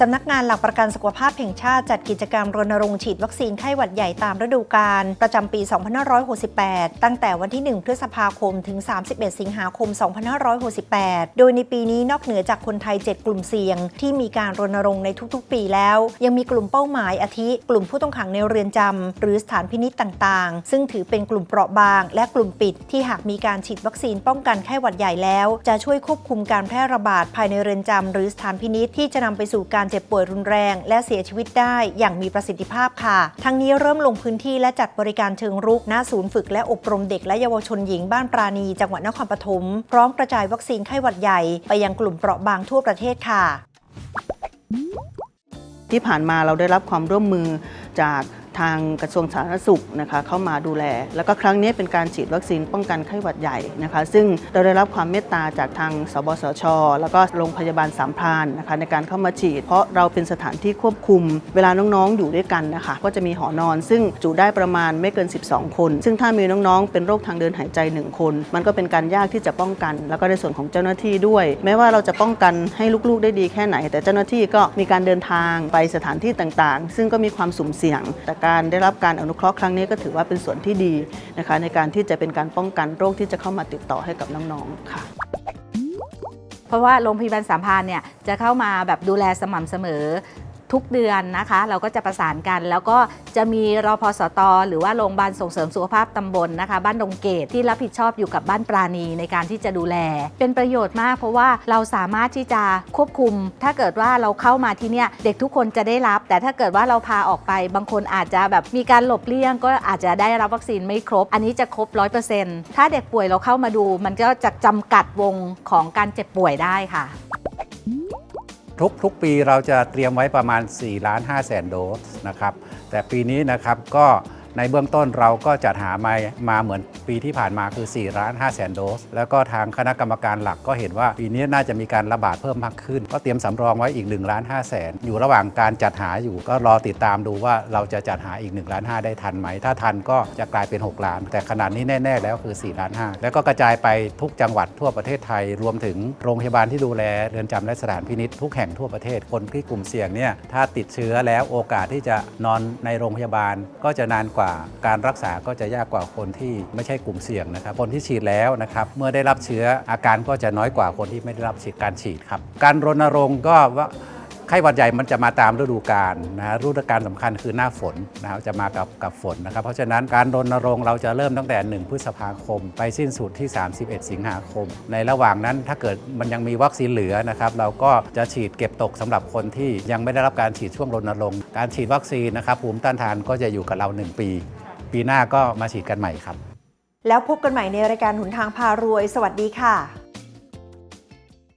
สำนักงานหลักประกันสุขภาพแห่งชาติจัดกิจกรรมรณรงค์ฉีดวัคซีนไข้หวัดใหญ่ตามฤดูกาลประจำปี 2568 ตั้งแต่วันที่ 1 พฤษภาคมถึง 31 สิงหาคม 2568 โดยในปีนี้นอกเหนือจากคนไทย 7 กลุ่มเสี่ยง ที่มีการรณรงค์ในทุกๆ ปีแล้ว ยังมีกลุ่มเป้าหมายอาทิ กลุ่มผู้ต้องขังในเรือนจำหรือสถานพินิจต่างๆ ซึ่งถือเป็นกลุ่มเปราะบาง และกลุ่มปิด ที่หากมีการฉีดวัคซีนป้องกันไข้หวัดใหญ่แล้ว จะช่วยควบคุมการแพร่ระบาดภายในเรือนจำหรือสถานพินิจที่จะนำไปสู่การเจ็บป่วยรุนแรง และเสียชีวิตได้อย่างมีประสิทธิภาพค่ะ ทั้งนี้เริ่มลงพื้นที่และจัดบริการเชิงรุกณศูนย์ฝึกและอบรมเด็กและเยาวชนหญิงบ้านปราณี จังหวัดนครปฐมพร้อมกระจายวัคซีนไข้หวัดใหญ่ไปยังกลุ่มเปราะบางทั่วประเทศค่ะ ที่ผ่านมาเราได้รับความร่วมมือจาก ทางกระทรวงสาธารณสุขนะคะเข้ามาดูแล แล้วก็ครั้งนี้เป็นการฉีดวัคซีนป้องกันไข้หวัดใหญ่นะคะ ซึ่งเราได้รับความเมตตาจากทางสบสช แล้วก็โรงพยาบาลสามพรานนะคะในการเข้ามาฉีด เพราะเราเป็นสถานที่ควบคุม เวลาน้องๆอยู่ด้วยกันนะคะก็จะมีหอนอน ซึ่งจุได้ประมาณไม่เกิน 12 คน ซึ่งถ้ามีน้องๆ เป็นโรคทางเดินหายใจ 1 คน มันก็เป็นการยากที่จะป้องกัน แล้วก็ในส่วนของเจ้าหน้าที่ด้วย แม้ว่าเราจะป้องกันให้ลูกๆได้ดีแค่ไหน แต่เจ้าหน้าที่ก็มีการเดินทางไปสถานที่ต่างๆ ซึ่งก็มีความสุ่มเสี่ยงแต่การได้รับการอนุเคราะห์ครั้งนี้ก็ถือว่าเป็นส่วนที่ดีนะคะในการที่จะเป็นการป้องกันโรคที่จะเข้ามาติดต่อให้กับน้องๆค่ะเพราะว่าโรงพยาบาลสามพานเนี่ยจะเข้ามาแบบดูแลสม่ำเสมอ ทุกเดือนนะคะ เราก็จะประสานกัน แล้วก็จะมีรอพสตหรือว่าโรงพยาบาลส่งเสริมสุขภาพตำบลนะคะ บ้านดงเกตที่รับผิดชอบอยู่กับบ้านปราณีในการที่จะดูแล เป็นประโยชน์มากเพราะว่าเราสามารถที่จะควบคุม ถ้าเกิดว่าเราเข้ามาที่เนี่ยเด็กทุกคนจะได้รับ แต่ถ้าเกิดว่าเราพาออกไปบางคนอาจจะแบบมีการหลบเลี่ยง ก็อาจจะได้รับวัคซีนไม่ครบ อันนี้จะครบ 100%ถ้าเด็กป่วยเราเข้ามาดู มันก็จะจำกัดวงของการเจ็บป่วยได้ค่ะ ทุกทุกปีเราจะเตรียมไว้ประมาณ4ล้าน5แสนโดสนะครับแต่ปีนี้นะครับก็ ในเบื้องต้นเราก็จัดหามามาเหมือนปีที่ผ่านมาคือ4ล้าน5แสนโดส แล้วก็ทางคณะกรรมการหลักก็เห็นว่า ปีนี้น่าจะมีการระบาดเพิ่มมากขึ้น ก็เตรียมสำรองไว้อีก1ล้าน5แสนอยู่ระหว่างการจัดหาอยู่ ก็รอติดตามดูว่าเราจะจัดหาอีก1ล้าน5ได้ทันไหม ถ้าทันก็จะกลายเป็น 6 ล้าน แต่ขนาดนี้แน่ ๆ แล้วคือ4ล้าน5แล้วก็กระจายไปทุกจังหวัดทั่วประเทศไทย รวมถึงโรงพยาบาลที่ดูแลเรือนจำและสถานพินิษทุกแห่งทั่วประเทศคนที่กลุ่มเสี่ยงเนี่ยถ้าติดเชื้อแล้วโอกาสที่จะนอนในโรงพยาบาลก็จะนานกว่าการรักษาก็จะยากกว่าคนที่ไม่ใช่กลุ่มเสี่ยงนะครับ คนที่ฉีดแล้วนะครับเมื่อได้รับเชื้ออาการก็จะน้อยกว่าคนที่ไม่ได้รับฉีดการฉีดครับ การรณรงค์ก็ว่า ไข้หวัดใหญ่มันจะมาตามฤดูกาลนะฮะฤดูกาลสำคัญคือหน้าฝนนะครับจะมากับกับฝนนะครับ เพราะฉะนั้นการรณรงค์เราจะเริ่มตั้งแต่ 1 พฤษภาคม ไปสิ้นสุดที่ 31 สิงหาคม ในระหว่างนั้นถ้าเกิดมันยังมีวัคซีนเหลือนะครับ เราก็จะฉีดเก็บตกสำหรับคนที่ยังไม่ได้รับการฉีดช่วงรณรงค์การฉีดวัคซีนนะครับภูมิต้านทานก็จะอยู่กับเรา 1 ปี ปีหน้าก็มาฉีดกันใหม่ครับ แล้วพบกันใหม่ในรายการหนทางพารวย สวัสดีค่ะ